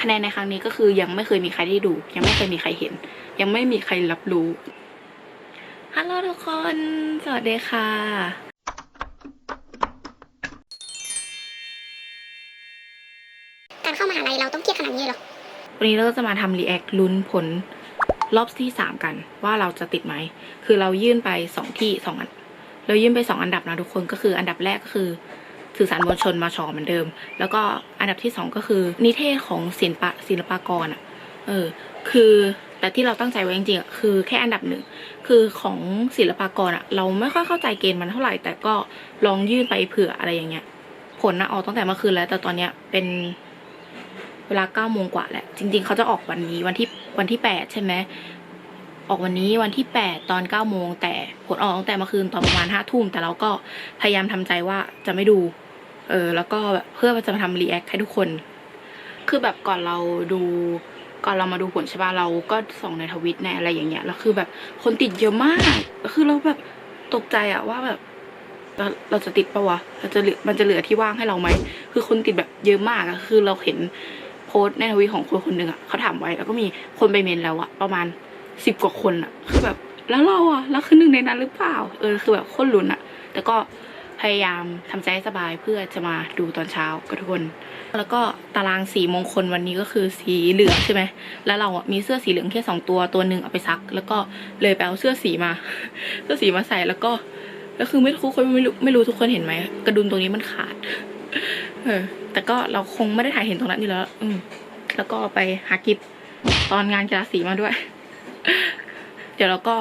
คะแนนในครั้งนี้ก็คือยังไม่เคยมีใครได้ดู ยังไม่เคยมีใครเห็น ยังไม่มีใครรับรู้ฮัลโหลทุกคน สวัสดีค่ะ การเข้ามหาลัยเราต้องเครียดขนาดนี้เลยเหรอ วันนี้เราก็จะมาทำรีแอคลุ้นผลรอบที่สามกันว่าเราจะติดไหม คือเรายื่นไปสองที่สองอัน เรายื่นไปสองอันดับนะทุกคนก็คืออันดับแรกก็คือ สื่อสารมวลชนมาชอเหมือนเดิม แล้วก็อันดับที่สองก็คือ นิเทศของศิลปะศิลปากรอะเออคือแต่ที่เราตั้งใจไว้จริงๆคือแค่อันดับหนึ่งคือของศิลปากรอะเราไม่ค่อยเข้าใจเกณฑ์มันเท่าไหร่ แต่ก็ลองยื่นไปเผื่ออะไรอย่างเงี้ย ผลนะออกตั้งแต่เมื่อคืนแล้ว แต่ตอนเนี้ยเป็นเวลาเก้าโมงกว่าแหละ จริง ๆเขาจะออกวันนี้วันที่วันที่แปดใช่ไหมออกวันนี้วันที่แปดตอนเก้าโมง แต่ผลออกตั้งแต่เมื่อคืนตอนประมาณห้าทุ่มแต่เราก็พยายามทำใจว่าจะไม่ดู เออแล้วก็แบบเพื่อจะมาทำรีแอคให้ทุกคน คือแบบก่อนเราดูก่อนเรามาดูผลใช่ป่ะเราก็ส่องในทวิตในอะไรอย่างเงี้ยแล้วคือแบบคนติดเยอะมากแล้วคือเราแบบตกใจอะว่าแบบเราเราจะติดปะวะเราจะมันจะเหลือที่ว่างให้เราไหมคือคนติดแบบเยอะมากอะคือเราเห็นโพสต์ในทวิตของคนคนหนึ่งอะเขาถามไว้ แล้วก็มีคนไปเมนแล้วอะประมาณสิบกว่าคนอะคือแบบแล้วเราอะเราคือหนึ่งในนั้นหรือเปล่า เออคือแบบคนลุ้นอะแต่ก็ พยายามทำใจสบายเพื่อจะมาดูตอนเช้ากับทุกคน แล้วก็ตารางสีมงคลวันนี้ก็คือสีเหลืองใช่ไหมแล้วเราอะมีเสื้อสีเหลืองแค่สองตัวตัวหนึ่งเอาไปซัก แล้วก็เลยไปเอาเสื้อสีมา เสื้อสีมาใส่แล้วก็แล้วคือไม่ทุกคนไม่รู้ไม่รู้ทุกคนเห็นไหมกระดุมตรงนี้มันขาด เออ แต่ก็เราคงไม่ได้ถ่ายเห็นตรงนั้นอยู่แล้ว อืมแล้วก็ไปหากิฟตอนงานกีฬาสีมาด้วย เดี๋ยวเราก็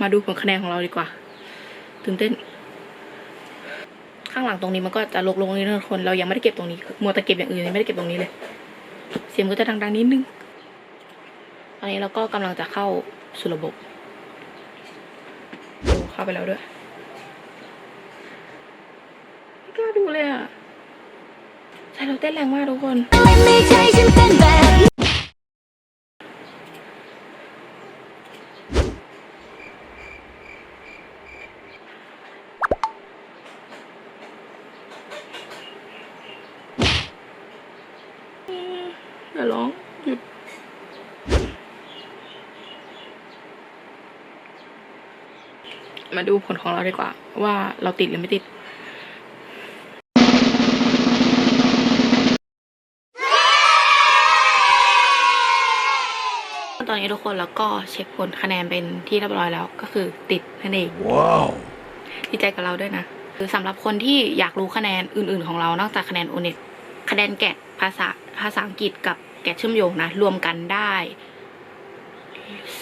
มาดูผลคะแนนของเราดีกว่าตื่นเต้น ข้างหลังตรงนี้มันก็จะลกลงนิดนึงทุกคนเรายังไม่ได้เก็บตรงนี้มัวแต่เก็บอย่างอื่นยังไม่ได้เก็บตรงนี้เลย เสียงก็จะดังๆนิดนึงตอนนี้เราก็กำลังจะเข้าสู่ระบบโอ้เข้าไปแล้วด้วยไม่กล้าดูเลยอะใจเราเต้นแรงมากทุกคน ไม่ใช่ฉันเป็นแบบ อย่าร้องหยุดมาดูผลของเราดีกว่า ว่าเราติดหรือไม่ติด ตอนนี้ทุกคนแล้วก็เช็คผลคะแนนเป็นที่เรียบร้อยแล้วก็คือติดนั่นเอง Wow. ดีใจกับเราด้วยนะคือสำหรับคนที่อยากรู้คะแนนอื่น ๆ ของเรานอกจากคะแนนโอเน็ตคะแนนแกะภาษาภาษาอังกฤษกับ แกะเชื่อมโยงนะ รวมกันได้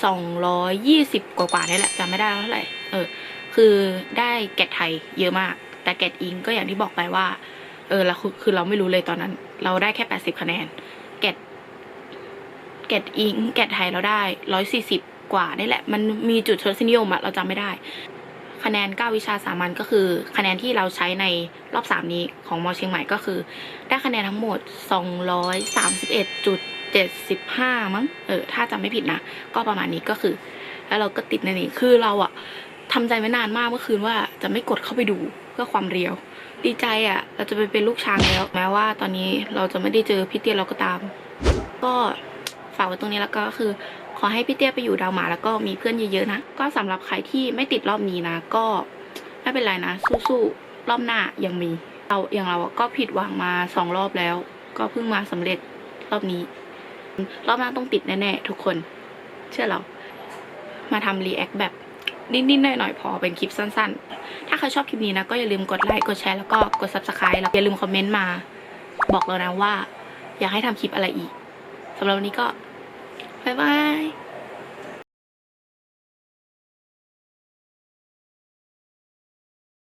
สองร้อยยี่สิบกว่าๆนี่แหละจำไม่ได้เท่าไหร่เออ คือได้แกะไทยเยอะมาก แต่แกะอิงก็อย่างที่บอกไปว่า เออเราคือคือเราไม่รู้เลยตอนนั้น เราได้แค่แปดสิบคะแนน แกะแกะอิงแกะไทยเราได้ร้อยสี่สิบกว่านี่แหละ มันมีจุดทศนิยมอะเราจำไม่ได้ คะแนน 9 วิชาสามัญก็คือ คะแนนที่เราใช้ในรอบ 3 นี้ของมอเชียงใหม่ก็คือ ได้คะแนนทั้งหมด 231.75 มั้ง เออ ถ้าจำไม่ผิดนะ ก็ประมาณนี้ก็คือ แล้วเราก็ติดในนี้ คือเราอะทำใจไว้นานมากเมื่อคืนว่าจะไม่กดเข้าไปดูเพื่อความเรียว ดีใจอะเราจะไปเป็นลูกช้างแล้ว แม้ว่าตอนนี้เราจะไม่ได้เจอพี่เตี้ยเราก็ตาม ก็ฝากไว้ตรงนี้แล้วก็คือ ขอให้พี่เตี้ยไปอยู่ดาวหมาแล้วก็มีเพื่อนเยอะๆนะ ก็สำหรับใครที่ไม่ติดรอบนี้นะ ก็ไม่เป็นไรนะ สู้ๆรอบหน้ายังมี เราอย่างเราก็ผิดหวังมาสองรอบแล้ว ก็เพิ่งมาสำเร็จรอบนี้ รอบหน้าต้องติดแน่ๆทุกคน เชื่อเรา มาทำรีแอคแบบนิดๆหน่อยๆพอเป็นคลิปสั้นๆ ถ้าใครชอบคลิปนี้นะ ก็อย่าลืมกดไลค์กดแชร์แล้วก็กด subscribe แล้วอย่าลืมคอมเมนต์มา บอกเรานะว่า อยากให้ทำคลิปอะไรอีกสำหรับวันนี้ก็ บ๊ายบาย